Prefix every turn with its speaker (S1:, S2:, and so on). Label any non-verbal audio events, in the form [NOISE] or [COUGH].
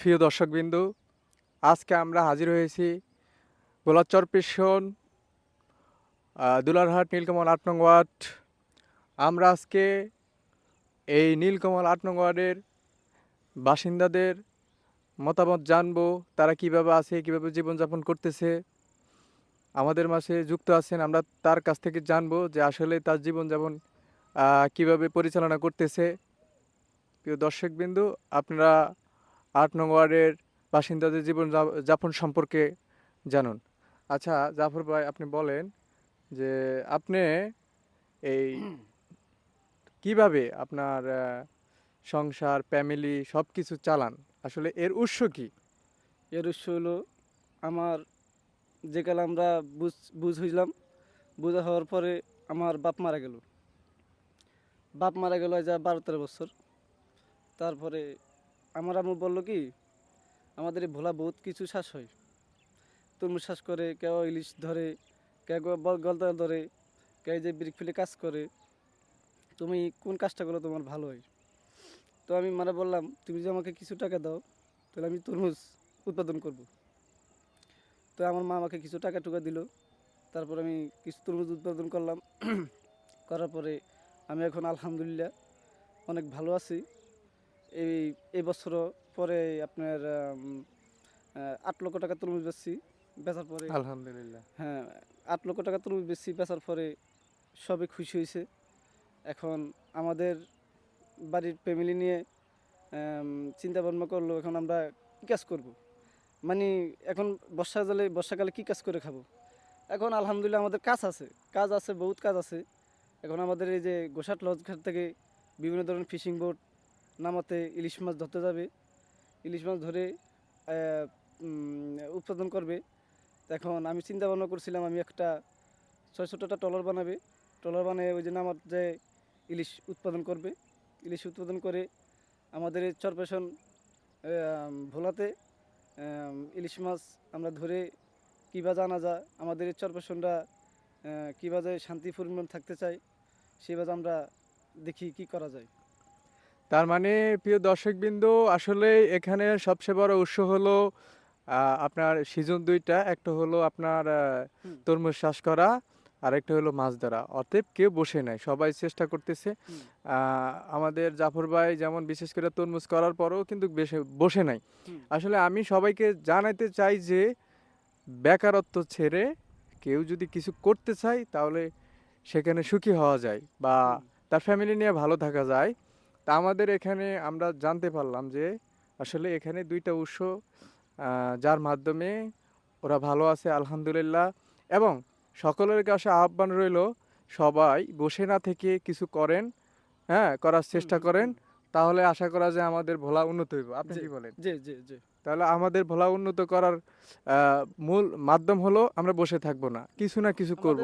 S1: প্রিয় দর্শকবিন্দু, আজকে আমরা হাজির হয়েছি গোলাচর পেশন দুলারহাট নীলকমল আট নং ওয়ার্ড। আমরা আজকে এই নীলকমল আট নং ওয়ার্ডের বাসিন্দাদের মতামত জানব, তারা কীভাবে আছে, কীভাবে জীবনযাপন করতেছে। আমাদের মাঝে যুক্ত আছেন, আমরা তার কাছ থেকে জানব যে আসলে তার জীবনযাপন কীভাবে পরিচালনা করতেছে। প্রিয় দর্শকবিন্দু, আপনারা আট নং ওয়ার্ডের বাসিন্দাদের জীবন যাপন সম্পর্কে জানুন। আচ্ছা জাফর ভাই, আপনি বলেন যে আপনি এই কীভাবে আপনার সংসার ফ্যামিলি সব কিছু চালান? আসলে এর উৎস কি?
S2: এর উৎস হলো আমার যে কালে আমরা বুঝ বুঝ হইলাম, বুঝা হওয়ার পরে আমার বাপ মারা গেল। বাপ মারা গেল যা বারো তেরো বছর। তারপরে আমার আম্মু বলল কি, আমাদের ভোলা বহুত কিছু শ্বাস হয়। তরমুজ শ্বাস করে, কেউ ইলিশ ধরে, কেউ গলদা ধরে, কেউ যে ব্রিক ফিলে কাজ করে। তুমি কোন কাজটা করলে তোমার ভালো হয়? তো আমি মানে বললাম, তুমি যদি আমাকে কিছু টাকা দাও, তাহলে আমি তরমুজ উৎপাদন করব। তো আমার মা আমাকে কিছু টাকা টুকা দিল। তারপর আমি কিছু তরমুজ উৎপাদন করলাম। [CLEARS THROAT] করার পরে আমি এখন আলহামদুলিল্লাহ অনেক ভালো আছি। এই এই বছরও পরে আপনার আট লক্ষ টাকা তরমুজ বেচছি বেচার পরে।
S1: আলহামদুলিল্লাহ।
S2: হ্যাঁ আট লক্ষ টাকা তরমুজ বেচছি বেচার পরে সবে খুশি হয়েছে। এখন আমাদের বাড়ির ফ্যামিলি নিয়ে চিন্তা ভাবনা করল এখন আমরা কী কাজ করব। মানে এখন বর্ষা জলে বর্ষাকালে কী কাজ করে খাব? এখন আলহামদুলিল্লাহ আমাদের কাজ আছে কাজ আছে বহুত কাজ আছে। এখন আমাদের এই যে গোসাট লজঘাট থেকে বিভিন্ন ধরনের ফিশিং বোট নামাতে ইলিশ মাছ ধরতে যাবে। ইলিশ মাছ ধরে উৎপাদন করবে। এখন আমি চিন্তা ভাবনা করছিলাম, আমি একটা ছয় ছোটোটা ট্রলার বানাবে। ট্রলার বানিয়ে ওই যে নামার যে ইলিশ উৎপাদন করবে। ইলিশ উৎপাদন করে আমাদের এই চরপেশন ভোলাতে ইলিশ মাছ আমরা ধরে কী কীভাবে জানা যায় আমাদের এই চরপেশনরা কীভাবে শান্তিপূর্ণ থাকতে চাই সেভাবে আমরা দেখি কি করা যায়।
S1: তার মানে প্রিয় দর্শকবৃন্দ আসলে এখানে সবচেয়ে বড় উৎস হলো আপনার সিজন দুইটা। একটা হলো আপনার তরমুজ চাষ করা আর একটা হলো মাছ ধরা। অতএব কেউ বসে নাই সবাই চেষ্টা করতেছে। আমাদের জাফর ভাই যেমন বিশেষ করে তরমুজ করার পরেও কিন্তু বেশি বসে নাই। আসলে আমি সবাইকে জানাইতে চাই যে বেকারত্ব ছেড়ে কেউ যদি কিছু করতে চায় তাহলে সেখানে সুখী হওয়া যায় বা তার ফ্যামিলি নিয়ে ভালো থাকা যায়। তা আমাদের এখানে আমরা জানতে পারলাম যে আসলে এখানে দুইটা উৎস যার মাধ্যমে ওরা ভালো আছে আলহামদুলিল্লাহ। এবং সকলের কাছে আহ্বান রইল সবাই বসে না থেকে কিছু করেন হ্যাঁ করার চেষ্টা করেন। তাহলে আশা করা যায় আমাদের ভোলা উন্নত হইব। আপনি কি বলেন?
S2: জি জি জি।
S1: তাহলে আমাদের ভোলা উন্নত করার মূল মাধ্যম হলো আমরা বসে থাকব না কিছু না কিছু করব।